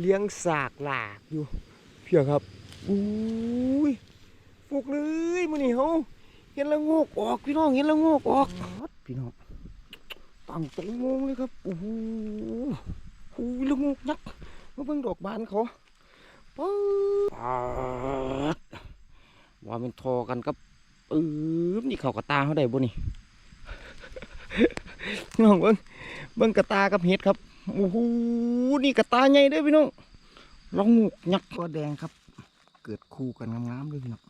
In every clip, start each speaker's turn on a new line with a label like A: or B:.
A: เลี้ยงสากหลากอยู่เพียครับอุ้ยฟุกเลยมื้อนี้เฮาเห็นละโงกออกพี่น้องเห็นละโงกออกพี่น้องตั้งตรงงงเลยครับโอ้โหโอ้ยละโงกยักษ์มาเบิ่งดอกบานเขาป๊ดว่าเป็นทอกันกับปื้มนี่เขากระตาเขาได้บ่นี่พี่น้องเบิ่งเบิ่งกระตากับเห็ดครับ โอ้โหนี่กระตาใหญ่เด้อพี่น้องลองงูกยักษ์ก็แดงครับ เกิดคู่กันงามๆเลยพี่น้อง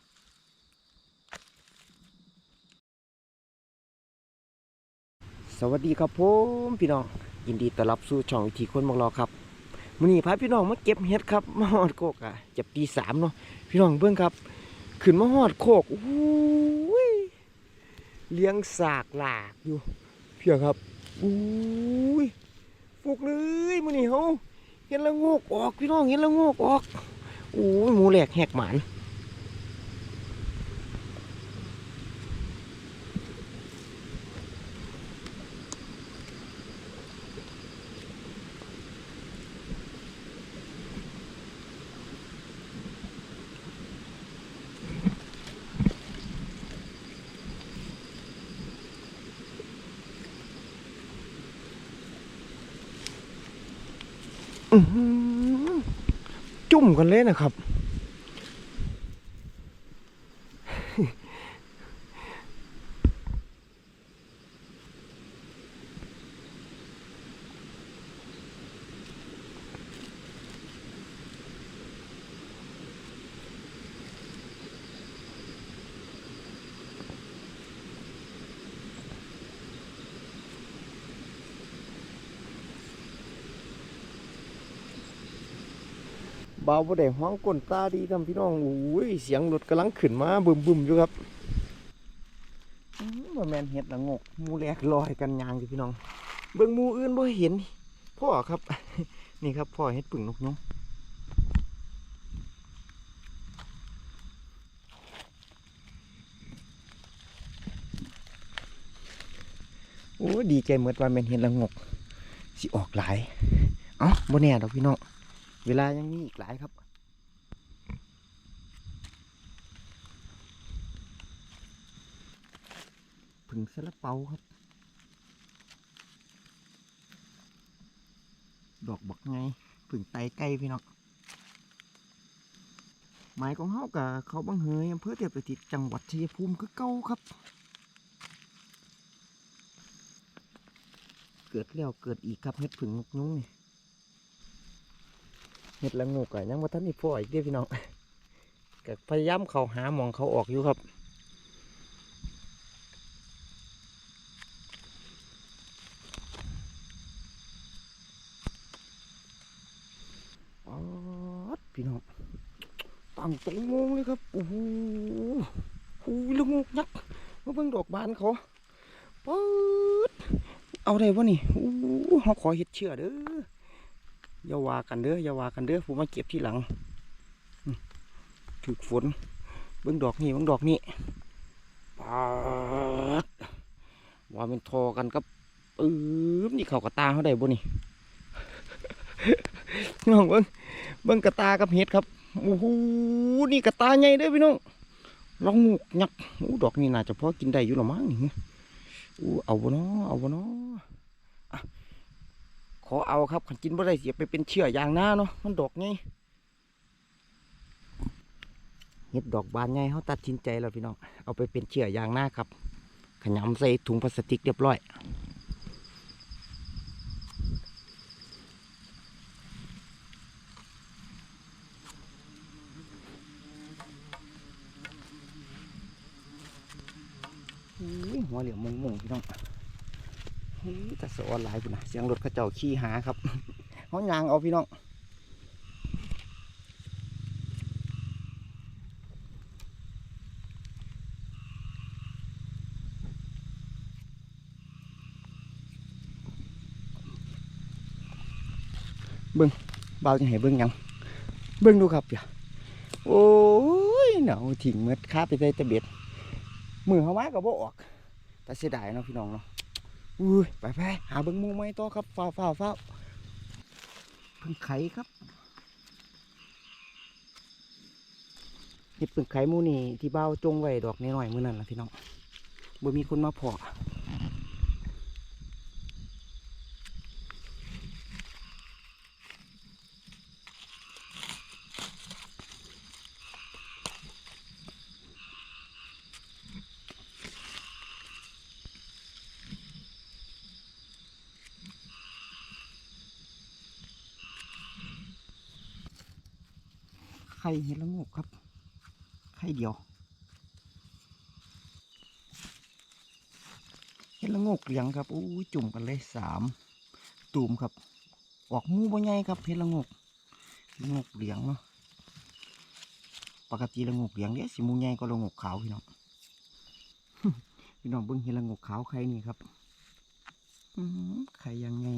A: สวัสดีครับผมพี่น้องยินดีต้อนรับสู่ช่องวิธีคนมองรอครับมื้อนี้พาพี่น้องมาเก็บเห็ดครับมาหอดโคกอะจะตีสามเนาะพี่น้องเบิ่งครับ ขึ้นมาหอดโคกโอ้โหเลี้ยงสากหลากอยู่เพียครับอุ้ย ฟุกเลยมื้อนี้เฮาเห็นละงกออกพี่น้องเห็นละงกออกโอ้ยหมูแหลกแหกหมาน จุ่มกันเลยนะครับ เบาบ่ได้ห้องก้นตาดีทำพี่น้องโอ้ยเสียงรถกำลังขึ้นมาบึมบึมอยู่ครับอื้อบ่แมนเห็ดละงกมูแลกลอยกันยางอยู่พี่น้อง เบิ่งมูอื่นบ่เห็น พ่อครับ นี่ครับพ่อเห็ดปึ่งนกยงโอ้ดีใจเหมือนว่าแมนเห็ดละงกสิออกหลาย เอ้าบ่แน่ดอกพี่น้อง เวลายังมีอีกหลายครับผึ่งซาลาเปาครับ ดอกบักไงผึ่งไตไก่พี่น้องหมายของเฮากับเขาบังเฮยอำเภอเทียบประทิตจังหวัดชัยภูมิคือเก่าครับ เกิดแล้วเกิดอีกครับเฮ็ดผึ่งนกยุงนี่ เห็ดละงูกอยังว่าท่านนี่พ่ออีกเด้พี่น้องก็พยายามเขาหาหมองเขาออกอยู่ครับอ๊อพี่น้องตั้งตรงงงเลยครับโอ้โหโอ้ยละงูยักษ์มาเบิ่งดอกบานเขาป๊ดเอาได้ปะนี่โอ้หเขาขอเห็ดเชื่อเด้อ อย่าว่ากันเด้ออย่าว่ากันเด้อผมมาเก็บที่หลังถูกฝนเบิ่งดอกนี่เบิ่งดอกนี่ปาดว่าเป็นทอกันกับปื้มนี่เขากระตาเขาได้บ่นี่พี่น้องเบิ่งเบิ่งกระตากับเห็ดครับโอ้โหนี่กระตาใหญ่เด้อพี่น้องลองงูกยักษ์โอ้ดอกนี่น่าจะพอกินได้อยู่หรอมั้งนี่อู้เอาบ่เนาะเอาบ่เนาะ ขอเอาครับขันกินบ่ได้เสียไปเป็นเชื่อยางหน้าเนาะมันดอกไงเห็ดดอกบานไงเขาตัดสินใจแล้วพี่น้องเอาไปเป็นเชื่อยางหน้าครับ ขยำใส่ถุงพลาสติกเรียบร้อยหัวเหลี่ยมมงมงพี่น้อง แต่สอนหลายพุ่นนะเสียงรถเขาเจ้าขี่หาครับเขายางเอาพี่น้องเบิ้งเบาจะให้เบิ้งยังเบิ้งดูครับอย่าโอ้ยหนาวถิ่งเม็ดคาไปใส่ตะเบ็ดมือเขามาก็บ่ออก แต่เสียดายเนาะพี่น้องเนาะ อุ้ยไปไปหาเบิ้งมูไม้ต่อครับฝ้าฝ้าฝ้าเพิ่งไข่ครับนี่ดเพิ่งไข่มูนี่ที่เบ้าจงไว้ดอกน้อยๆมื่อนั้นละพี่น้องบ่มีคนมาพอ ไข่เห็ดละงกครับ ไข่เดียว เห็ดละงกเหลียงครับอู้ยจุ่มกันเลยสามตูมครับ ออกมูบ่ใหญ่ครับเห็ดละงกละงกเหลียงเนาะ ปกติละงกเหลียงเนี่ยสิมูใหญ่ก็ละงกขาวพี่น้อง พี่น้องเบิ่งเห็ดละงกขาวไข่นี่ครับอืไข่ยังไง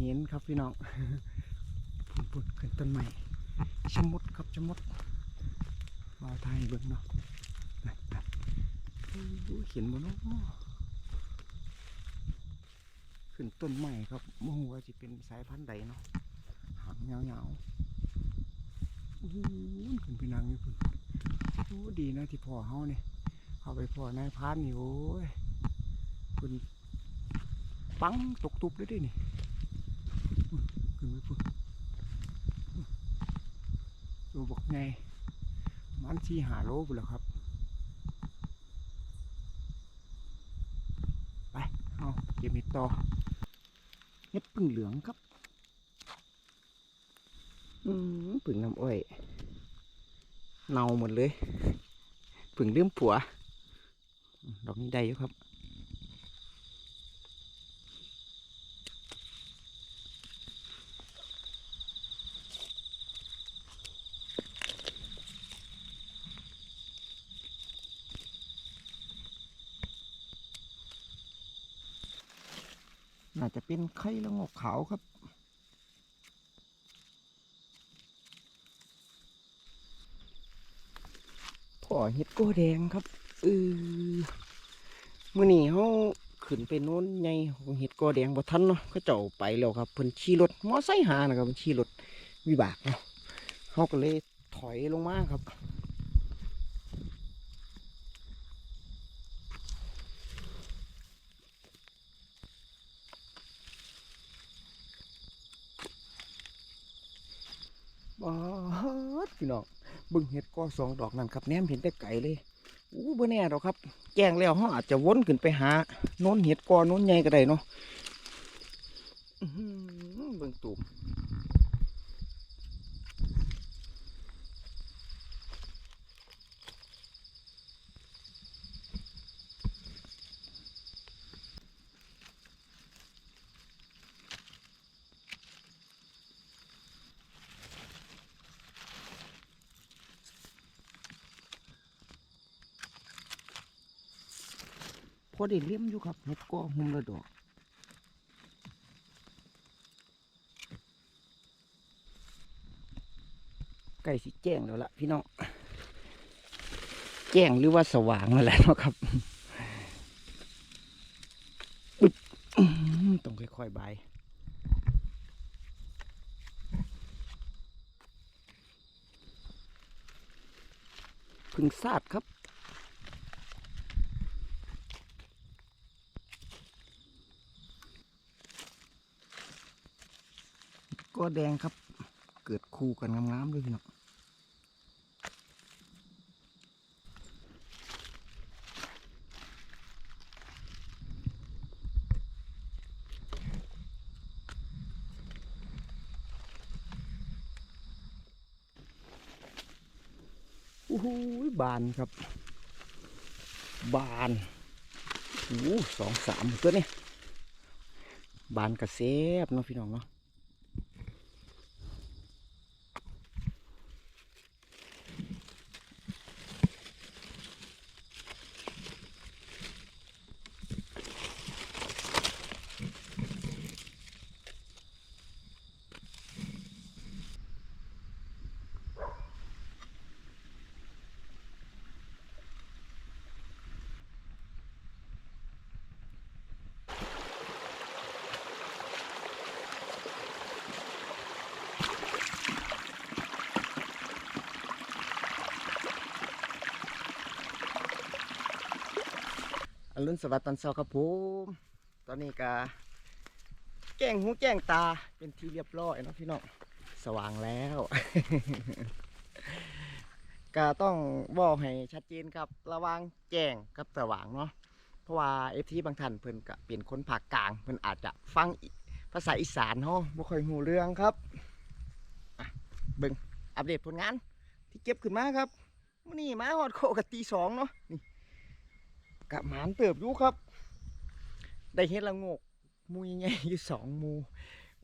A: เห็นครับพี่น้องพุ่นพุ่นขึ้นต้นใหม่ชมดครับชมดมาไทยเบิ่งเนาะนั่นนั่นโอ้ยเห็นบ่เนาะขึ้นต้นใหม่ครับบ่ฮู้ว่าสิเป็นสายพันธุ์ใดเนาะหางยาวๆโอ้โหขึ้นไปนั่งอยู่พุ่นโอ้ดีนะที่พ่อเฮาเนี่ยเข้าไปพ่อนายพานนี่โอ้ยเพิ่นปังตกตุบเลยด้นี่ พุ่นตัวบอกไงมันที่หาโลบุนแล้วครับ ไป เอาเก็บเห็ดต่อเห็ดพึ่งเหลืองครับ อืมพึ่งน้ำอ้อยเน่าหมดเลยพึ่งเลืมผัวดอกนี้ได้อยู่ครับาจะเป็นไข่ละโงกขาวครับ พ่อเห็ดโกแดงครับเออมื่อนี้เขาขึ้นไปโน้นไงเห็ดโกแดงบ่ทันเนาะเขาเจ้าไปแล้วครับเพิ่นขี่รถมอไซค์หานะครับเพิ่นขี่รถวิบากเนาะเขาก็เลยถอยลงมาครับ บ้าดพี่น้องบึงเห็ดก็สองดอกนั่นครับแนมเห็นแต่ไก่เลยอู้บ่แน่ดอกครับ แจ้งแล้วเขาอาจจะวนขึ้นไปหาโน้นเห็ดกอโน้นใหญ่ก็ได้เนาะอื้อหือเบิ่งตูม พอได้เลี้ยมอยู่ครับเห็ดกอหุ่มละดอกใกล้สิแจ้งแล้วล่ะพี่น้องแจ้งหรือว่าสว่างนั่นและเนะครับต้องค่อยๆบายพึ่งซาดครับ ก็แดงครับ เกิดคู่กันงามๆด้วยพี่น้องโอ้โหบานครับ บานโอ้สองสามตัวนี้บานกระเซบเนาะพี่น้องเนาะ อรุณสวัสดิ์ตอนเช้าครับผมตอนนี้ก็แจ้งหูแจ้งตาเป็นที่เรียบร้อยนะพี่น้องสว่างแล้ว ก็ต้องบอกให้ชัดเจนครับระว่างแจ้งกับสว่างเนาะเพราะว่าเอฟทีบางท่านเพิ่นก็เป็นคนภาคกลางเพิ่นอาจจะฟังภาษาอีสานเนาะบ่ค่อยหูเรื่องครับเบิ่งอัปเดตผลงานที่เก็บขึ้นมาครับมื้อนี้มาฮอดโคกะตีสองเนาะนี่ กะหมานเติบอยู่ครับ ได้เห็ดละงกมูใหญ่อยู่สองมู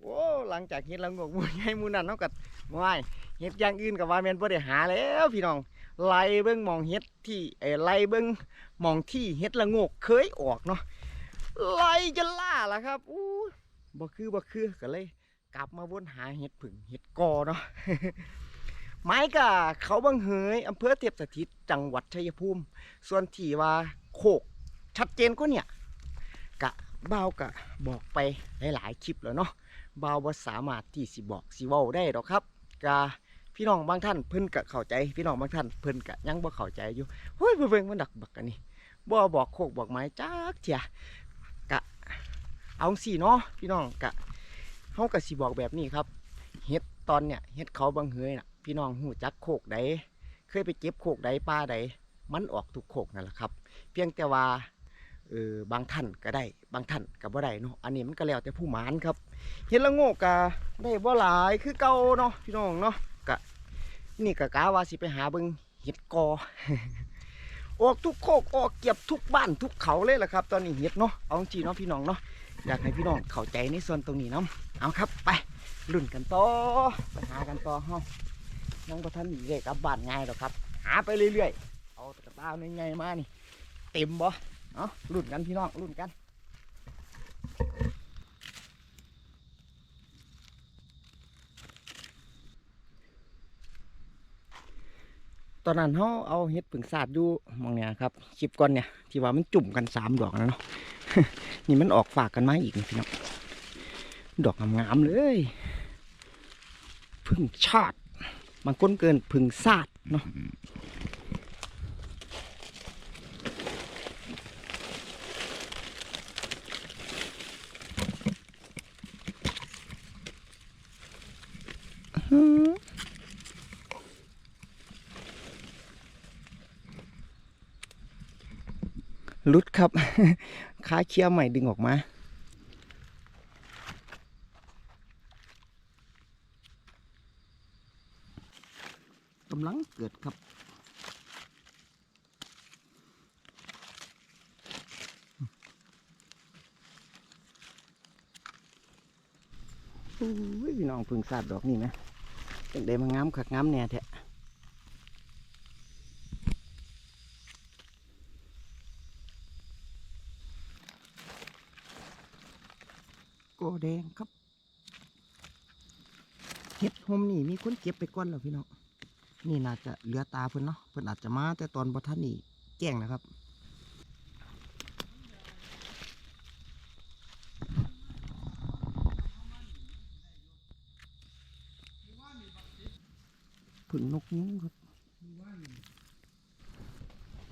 A: โอ้หลังจากเห็ดละงกมูใหญ่มูนั้นเนาะกัไม่เห็ดอย่างอื่นกับว่าแมนบ่ได้หาแล้วพี่น้องไล่เบิ้งมองเห็ดที่เออไล่เบิ้งมองที่เห็ดละงกเคยออกเนาะไล่จะล่าล่ะครับอู้บ่คือบ่คือก็เลย กลับมาวนหาเห็ดผึ่งเห็ดกอเนาะไม้กะเขาบังเหยอำเภอเทียบสถิตจังหวัดชัยภูมิ ส่วนที่ว่า โคก ชัดเจนก็เนี่ย กะเบากะบอกไปหลาย ๆ คลิปแล้วเนาะเบาวบ่สามารถที่สิบอกสิเว้าได้หรอกครับกะพี่น้องบางท่านเพิ่นกะเข้าใจ พี่น้องบางท่านเพิ่นกะยังบ่เข้าใจอยู่เฮ้ยเบิ่งมันดักบักกันนี่บ่บอกโคกบอกไม้จักเถียกะเอาสิเนาะพี่น้องกะเฮากะสิบอกแบบนี้ครับเฮ็ดตอนเนี่ยเฮ็ดเขาบังเหยน่ะพี่น้องฮู้จักโคกใดเคยไปเก็บโคกใดป้าใดมันออกทุกโคกนั่นแหละครับ เพียงแต่ว่าเออบางท่านก็ได้บางท่านก็บ่ได้เนาะอันนี้มันก็แล้วแต่ผู้หมานครับเห็นละโงกกะได้บ่หลายคือเก่าเนาะพี่น้องเนาะกะนี่กะกาว่าสิไปหาเบิ่งเห็ดกอออกทุกโคกออกเก็บทุกบ้านทุกเขาเลยล่ะครับ ตอนนี้เห็ดเนาะเอาจริงเนาะพี่น้องเนาะอยากให้พี่น้องเข้าใจในส่วนตรงนี้เนาะเอาครับไปรุ่นกันต่อไปหากันต่อเฮายังบ่ทันหนีเลยกลับบ้านง่ายหรอกครับ หาไปเรื่อยๆเอาตะกร้าในไงมานี่ เต็มบ่เนาะรุ่นกันพี่น้องรุ่นกันตอนนั้นเขาเอาเห็ดผึ่งสาดอยู่มองเนี่ยครับคลิปก่อนเนี่ยที่ว่ามันจุ่มกันสามดอกแล้วเนาะนี่มันออกฝากกันมาอีกพี่น้องดอกงามๆเลยผึ่งชาติบางคนเกินผึ่งสาดเนาะ ลุดครับขาเคี้ยวใหม่ดึงออกมา กำลังเกิดครับโอ้ยพี่น้องพึ่งสาดดอกนี่นะเป็นเดมันงามคักงามแน่แท้โกแดงครับเห็ดหอมนี่มีคนเก็ บไปก่อนแล้วพี่น้องนี่น่าจะเหลือตาเพิ่นเนาะเพิ่นอาจจะมาแต่ตอนบ่ทันนี่แจ้งนะครับผึ่งนกยุงครับ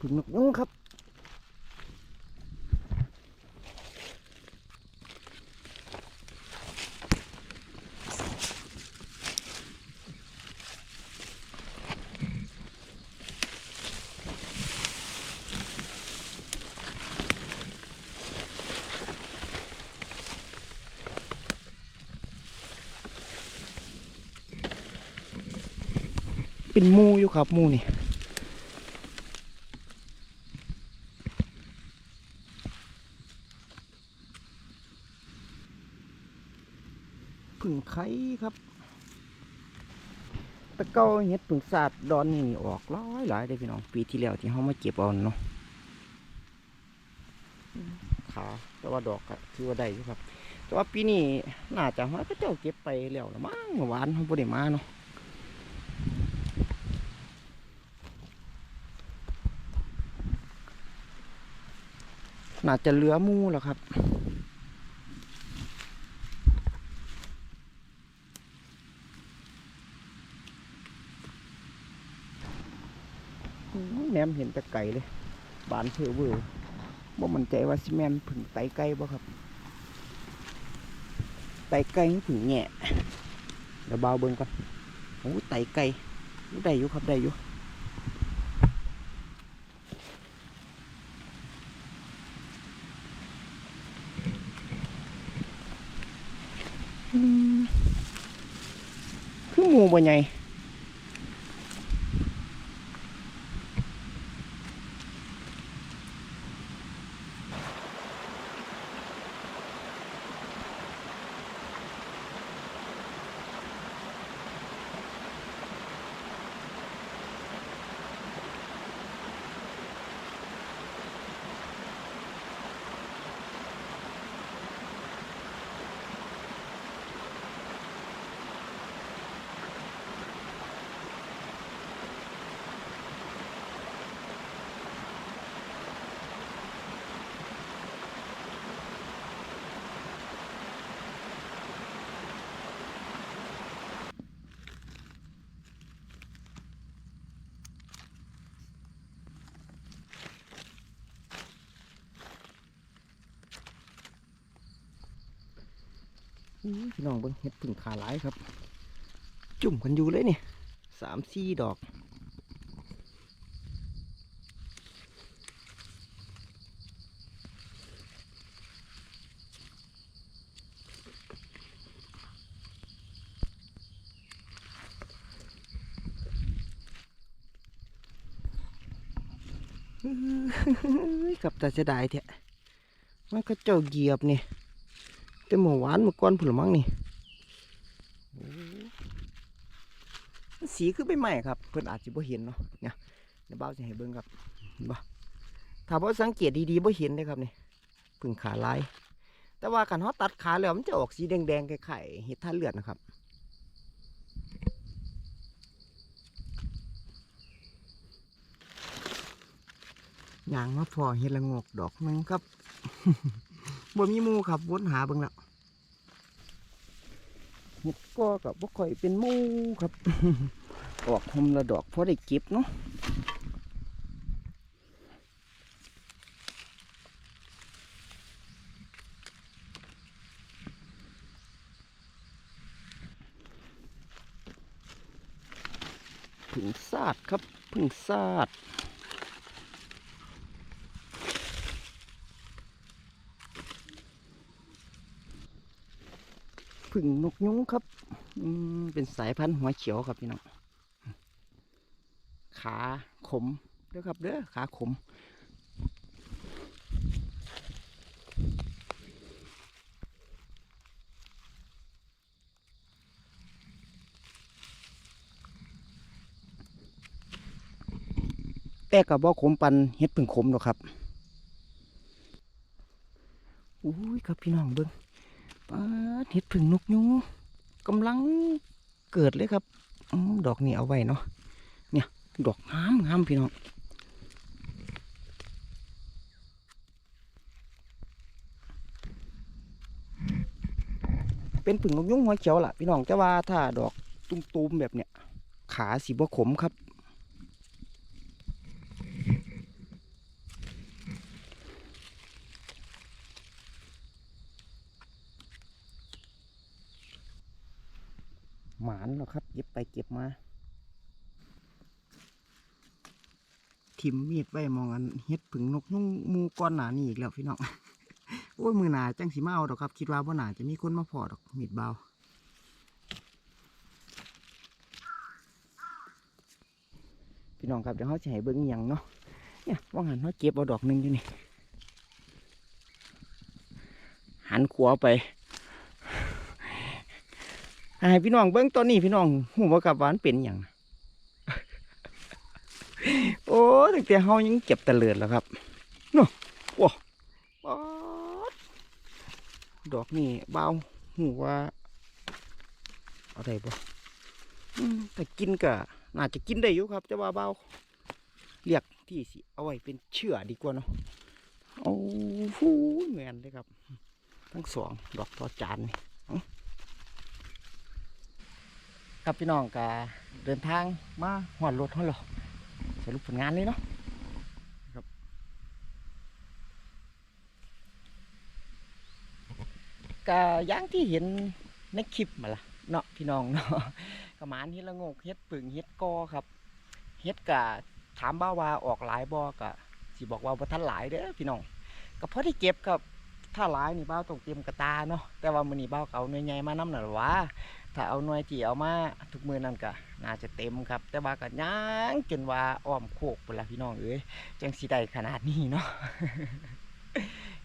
A: ผึ่งนกยุงครับ็นมูอยู่ครับมูนี่ผึ่งไข่ครับตะเก้าเห็ดผึ่งสาดดอนนี่ออกร้อยหลายเลยพี่น้องปีที่แล้วที่เขามาเก็บเอาเนาะขาแต่ว่าดอกคือว่าได้ยู่ครับ แต่ว่าปีนี้น่าจะว่าก็เจ้าเก็บไปแล้วละมั้งหวานเขาบ่ได้มาเนาะ น่าจจะเหลือมูแล้วครับโอ้ยแนมเห็นแต่ไก่เลย บานเพอเวอร์บ่มันใจว่าสิแมนผึ่งไตไก่บ่ครับ ไตไก่ผึ่งแง่เดี๋ยวเบาเบิ่งก่อนโอ้ยไตไก่ได้อยู่ครับได้อยู่อืม บัวใหญ่ อื้อ พี่น้องเบิ่งเห็ดผึ่งขาหลายครับ จุ่มกันอยู่เลยเนี่ยสามสี่ดอกกับแต่เสดายแท้มันก็เจ้าเหยียบเนี่ย แต่เมื่อวานเมื่อก่อนผุลมังนี่สีคือใบไม้ครับ เพื่อนอาจจะบ่เห็นเนาะเนี่ยเดี๋ยวบ้าจะให้เบิ่งครับเห็นบ่ถ้าบ่สังเกตดีๆบ่เห็นเลยครับนี่พึ่งขาลาย แต่ว่าการเขาตัดขาแล้วมันจะออกสีแดงๆคล้ายๆเห็ดท่าเลือดนะครับอย่างมาพอเห็ดละงกดอกนึงครับบ่มีมูครับวนหาเบิ่งแล้ว เห็ดก็กับบ่ค่อยเป็นมูครับออกหมละดอกพอได้เก็บเนาะผึ่งซาดครับผึ่งซาด ผึ่งนกยุงครับเป็นสายพันธุ์หัวเขียวครับพี่น้องขาขมเด้อครับเด้อขาขมแต่กับบ่ขมปันเฮ็ดผึ่งขมหรอกครับ อุ้ยครับพี่น้องเบิ้ง เห็ดผึ่งนกยูงกำลังเกิดเลยครับอดอกนี้เอาไว้เนาะเนี่ย ดอกงามงามพี่น้องเป็นผึ่งนกยุงหัวเขียวล่ะพี่น้องแต่ว่าถ้าดอกตุ้มๆแบบเนี้ยขาสีบ่ขมครับ หมานแล้วครับ เก็บมาทิมมีดไว้มองอันเฮ็ดผึ่งนกนุ่งมูก้อนหนานี่อีกแล้วพี่น้องโอ้ยมือหนาจังสีมาเอาดอกครับ คิดว่าบ่หนาจะมีคนมาพอดอกมีดเบาพี่น้องครับเดี๋ยวเขาจะให้เบิ้งอย่างเนาะเนี่ยว่างหันเขาเก็บเอาดอกหนึ่งอยู่นี่หันขวาไป ให้พี่น้องเบิ้งตอนนี้พี่น้องหูว่ากับหวานเป็นอย่างโอ้ตั้งแต่เฮายังเก็บตะเลิดแล้วครับเนาะโอ้าดอกนี่เบาหูว่าอะไรบ่แต่กินก็น่าจะกินได้อยู่ครับ แต่ว่าเบาเรียกที่สิเอาไว้เป็นเชื่อดีกว่าเนาะโอ้ฟูแมนเลยครับ ทั้งสองดอกต่อจานนี่ ครับพี่น้องก็เดินทางมาหอดรถเขาหรอสรุปผลงานเลยเนาะครับก็อย่างที่เห็นในคลิปมาละเนาะพี่น้องเนาะกระหมานเฮ็ดละโงกเฮ็ดปึงเฮ็ดกอครับเฮ็ดกะถามบ้าว่าออกหลายบอกะสิบอกว่าบ่ทันหลายเด้อพี่น้องก็พอได้เก็บครับถ้าหลายนี่บ้าวต้องเตรียมกระตาเนาะแต่ว่ามื้อนี้บ้าวก็เอาหน่วยใหญ่มานํน่ะล่ะวะ ถ้าเอาหน่วยที่เอามาทุกมือนั่นก็น่าจะเต็มครับ แต่ว่าก็ยังจนว่าอ้อมโคกพุ่นล่ะพี่น้องเอ้ยจังสิได้ขนาดนี้เนาะ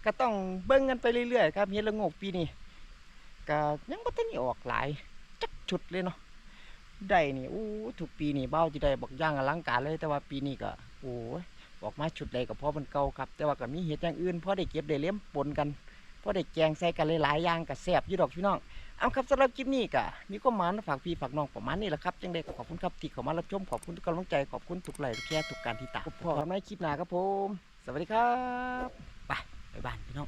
A: ก็ต้องเบิ่งกันไปเรื่อยๆครับเฮ็ดละงกปีนี้ก็ยังบ่ทันออกหลายจักชุดเลยเนาะได้นี่โอ้ทุกปีนี่บ้าวสิได้บักย่างอลังการเลย แต่ว่าปีนี้ก็โอ้ยอกมาชุดใดก็พอมันเก่าครับ แต่ว่าก็มีเห็ดอย่างอื่นพอได้เก็บได้เลี้ยมปนกันพอได้แกงใส่กันหลายๆอย่างก็แซ่บอยู่ดอกพี่น้อง เอาครับสำหรับคลิปนี้กะมีก็มาฝากพี่ฝากน้องประมาณนี้แหละครับจังได้ขอบคุณครับที่เข้ามารับชมขอบคุณทุกกำลังใจขอบคุณทุกไลค์ทุกแชร์ทุกการที่ตามพบกันในคลิปหน้าครับผม สวัสดีครับไปไปบ้านพี่น้อง